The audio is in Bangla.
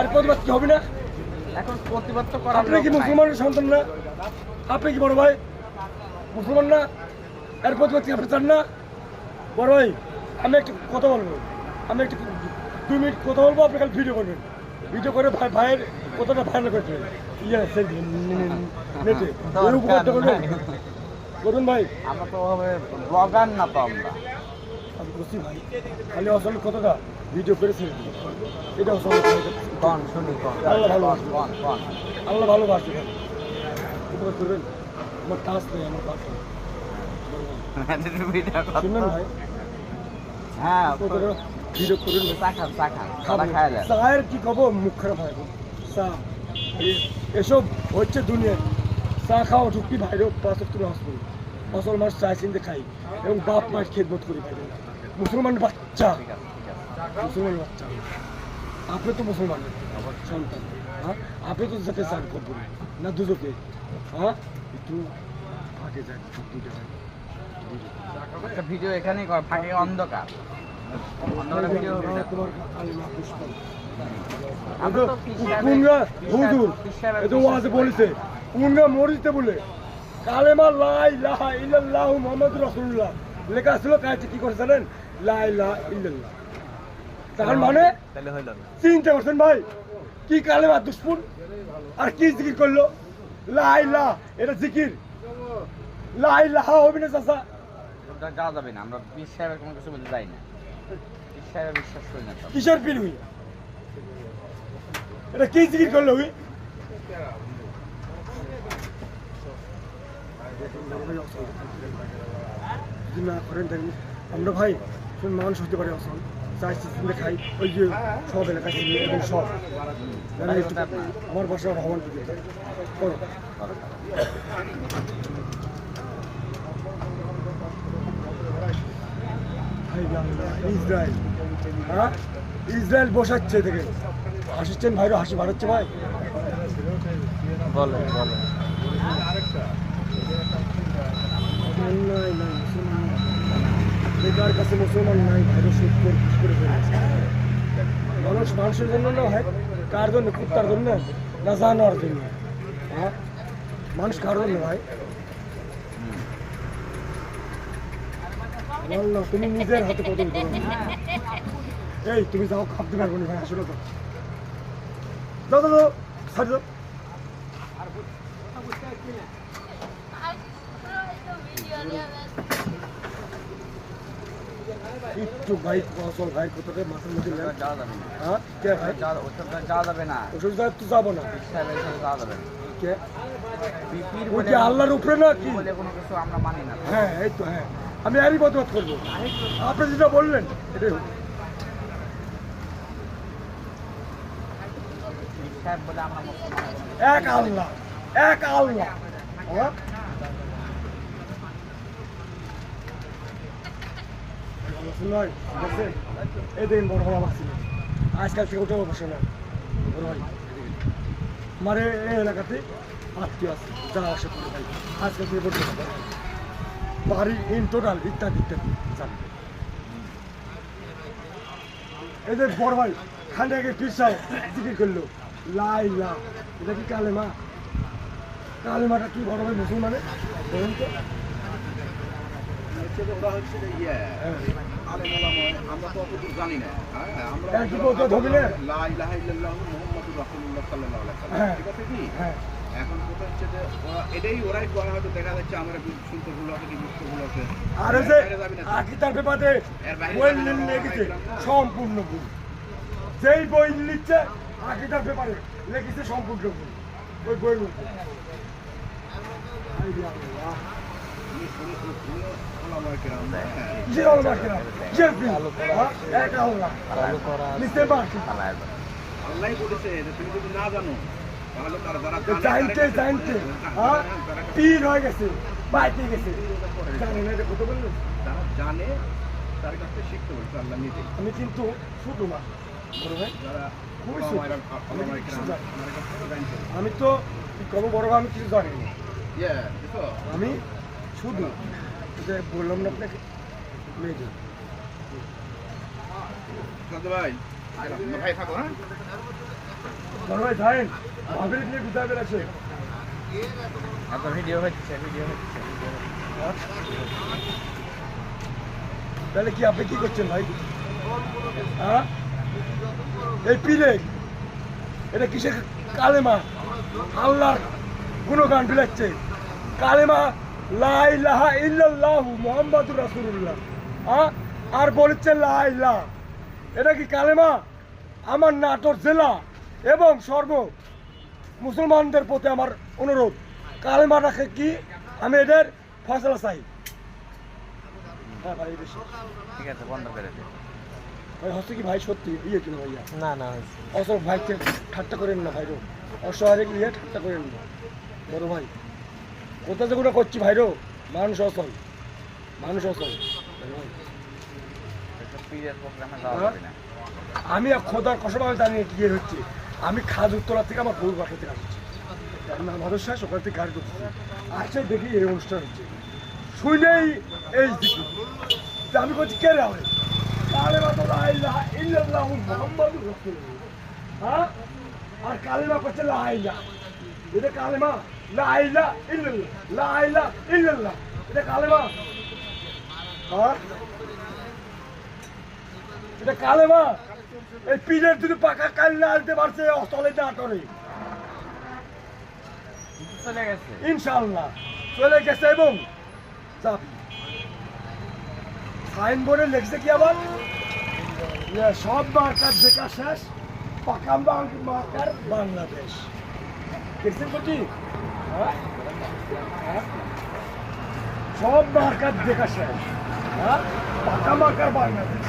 এর প্রতিবাদ কি হবে না? এখন প্রতিবাদ তো করার আপনি কি মুসলমানের সন্তান না? আপনি কি বড় ভাই? মুসলমান না? এর প্রতিবাদ কি আপনি চান না? বড় ভাই আমি একটু কথা বলব। আমি একটু দুই মিনিট কথা বলব আপনি খালি ভিডিও করবেন। ভিডিও করে ভাই ভাইয়ের কথাটা ভাইরাল করে দেবেন ইয়ে সেই নেটে। উপকারটা করবেন করুন ভাই। আমরা তো ব্লগার না তো আমরা। আমি বুঝছি ভাই। খালি কথাটা ভিডিও করে ছেড়ে দিই এটা আল্লাহ ভালোবাসবে। কন কন। আল্লাহ ভালোবাসবে উপকার করবেন? আমার টাচ নেই আমার শুনলেন ভাই। হ্যাঁ ভিডিও চা খান চা খান খাব। চাটা খাইলে চায়ের কি কব মুখ খারাপ হয় চা। এসব হচ্ছে দুনিয়া চা খাওয়া ঢুকি ভাইরেও পাঁচ করি ফসল মাছ চা চিনতে খাই। এবং বাপ মায়ের খেদমত করি ভাই। মুসলমান বাচ্চা। মুসলমান বাচ্চা। আপনি তো মুসলমান। সন্তান। হ্যাঁ? আপনি তো যাতে চান করবেন না দুজকে হ্যাঁ? একটু ফাঁকে ভিডিও এখানেই কর ফাঁকে অন্ধকার। বলেছে মরিতে বলে কালেমা লা ইলাহা ইল্লাল্লাহ মুহাম্মাদুর রাসূলুল্লাহ। লেখা ছিল কাছে কি করে জানেন? তার মানে? তাহলে হইল না। চিন্তা করছেন ভাই। কি কালেমা দুশ্মন? আর কি জিকির করল? লা এটা জিকির। হবে না যাওয়া যাবে না আমরা সাহেবের কোনো কিছু বলতে যাই না। সাহেবের বিশ্বাস করি না তো। কিসের পীর হুই এটা কি জিকির করল হুই না করেন তাহলে আমরা ভাই মানুষ হতে পারে অসল। চিন্তা খাই। ওই যে সব এলাকায় এবং সব। আমার বাসা ভবন করো। ইসরায়েল। হ্যাঁ? ইসরায়েল বসাচ্ছে থেকে হাসিচ্ছেন ভাইরও হাসি বাড়াচ্ছে ভাই। বলেন নাই নাই। বেকার কাছে মুসলমান নাই ভাইরও সুদ করে ঘুষ করে মানুষ মানুষের জন্য না হয়, কার জন্য? কুত্তার জন্য? না জানোয়ার জন্য? হ্যাঁ? মানুষ কার জন্য ভাই তুমি নিজের হাতে কদম এই, তুমি যাও খাপতে পারব না ভাই, আসলে তো। দাও দাও ছাড়। দাও একটু ভাই ভাই কোথাতে মাথার মধ্যে যাওয়া যাবে না। হ্যাঁ? কে ভাই? যাওয়া যাবে না। ওষুধ তো যাব না। যাওয়া যাবে না। কে? ওই আল্লাহর উপরে না কি? বলে কোনো কিছু আমরা মানি না। হ্যাঁ এই তো হ্যাঁ। আমি আরই বদবাদ করব। আপনি যেটা বললেন এটাই হোক। এক আল্লাহ এক আল্লাহ। হ্যাঁ? নয়, ঠিক আছে? এই দেখেন বড় ভাই আমার ছিল। আজকাল থেকে ওটা বসে না বড় ভাই আমার এই এই এলাকাতে আত্মীয় আছে যা আসে করে ভাই আজকাল থেকে বলতে বাড়ি ইন টোটাল ইত্যাদি ইত্যাদি জানি যে বড় ভাই খান্ডে আগে পিসায় জিকির করল লাই লা এটা কি কালেমা কালেমাটা কি বড় ভাই মুসলমানে বলুন তো ওরা হচ্ছে ইয়ে, হ্যাঁ। আমরা তো অতদূর জানি না হ্যাঁ, আমরা হ্যাঁ, কি বলতে হবে না? লা ইলাহা ইল্লাল্লাহু মুহাম্মাদুর রাসূলুল্লাহ সাল্লাল্লাহু আলাইহি ওয়াসাল্লাম। হ্যাঁ। ঠিক আছে কি? এখন কথা হচ্ছে যে ওরা এটাই ওরাই করে হয়তো দেখা যাচ্ছে আমরা শুনতে ভুল হবে কি বুঝতে ভুল হবে আর যে এর বাইরে যাবি না। আকিতার ব্যাপারে বই লিখেছে বাইরে যাবি না। সম্পূর্ণ ভুল যেই বই লিখছে আকিতার ব্যাপারে লিখেছে সম্পূর্ণ ভুল ওই বইয়ের মধ্যে আল্লাহ। আল্লাহ কিনা? বলেছে তুমি যদি না জানো তাহলে তারা যারা জানতে জানতে হ্যাঁ, হ্যাঁ পীর হয়ে গেছে বাইতে গেছে জানি না এটা কত বললেন যারা জানে তার কাছ শিখতে বলছে আল্লাহ নিজে আমি কিন্তু শুধু না যারা আমি তো কি কব বড় আমি কিছু জানি না আমি শুধু বললাম না আপনাকে? মেয়েদের সাদু ভাই ভাই থাকো হ্যাঁ? ভাই যাইন ভাবির নিয়ে কোথায় বেড়েছে এত ভিডিও হচ্ছে ভিডিও হচ্ছে তাহলে কি আপনি কি করছেন ভাই? হ্যাঁ? এই পিলে এটা কিসের কালেমা? আল্লাহর গুণগান বিলাচ্ছে। কালেমা লা ইলাহা ইল্লাল্লাহু মুহাম্মাদুর রাসূলুল্লাহ। হ্যাঁ আর বলেছে লাইলা এটা কি কালেমা? আমার নাটোর জেলা এবং সর্ব মুসলমানদের প্রতি আমার অনুরোধ। কালেমাটাকে কি আমি এদের ফসলা চাই। হ্যাঁ ভাই বেশি। ঠিক আছে বন্ধ করে দে। ভাই হচ্ছে কি ভাই সত্যি? ইয়ে কিনা ভাইয়া? না না অসব ভাইকে ঠাট্টা করেন না ভাইরো অসহায় ইয়ে ঠাট্টা করেন না। বড় ভাই। কোথা থেকে ওটা করছি ভাইরো? মানুষ অসল মানুষ অসল হ্যাঁ? আমি খোদার কসম আমি জানি ইয়ে হচ্ছে। আমি খাজ উত্তরা থেকে আমার বউর বাসা থেকে আসছি আমি আমাদের সাথে সকাল থেকে গাড়ি করছি আসছে দেখি এই অনুষ্ঠান হচ্ছে। শুনেই এই দিকে। আমি বলছি, কে রে ইল্লাল্লাহু হ্যাঁ? আর কালেমা করছে লা ইলাহা। এটা কালেমা ইল্লাল্লাহ ইল্লাল্লাহ এটা কালেমা হ্যাঁ এটা কালেমা এই যদি পাকা কাল না আনতে পারছে না করে চলে গেছে। ইনশাআল্লাহ। চলে গেছে এবং যাবি। সাইনবোর্ডে লিখছে কি আবার? সব মার্কার দেখা শেষ পাকা মার- মার্কার বাংলাদেশ। দেখছেন কটি? সব মার্কার দেখা শেষ হ্যাঁ পাকা মার্কার বাংলাদেশ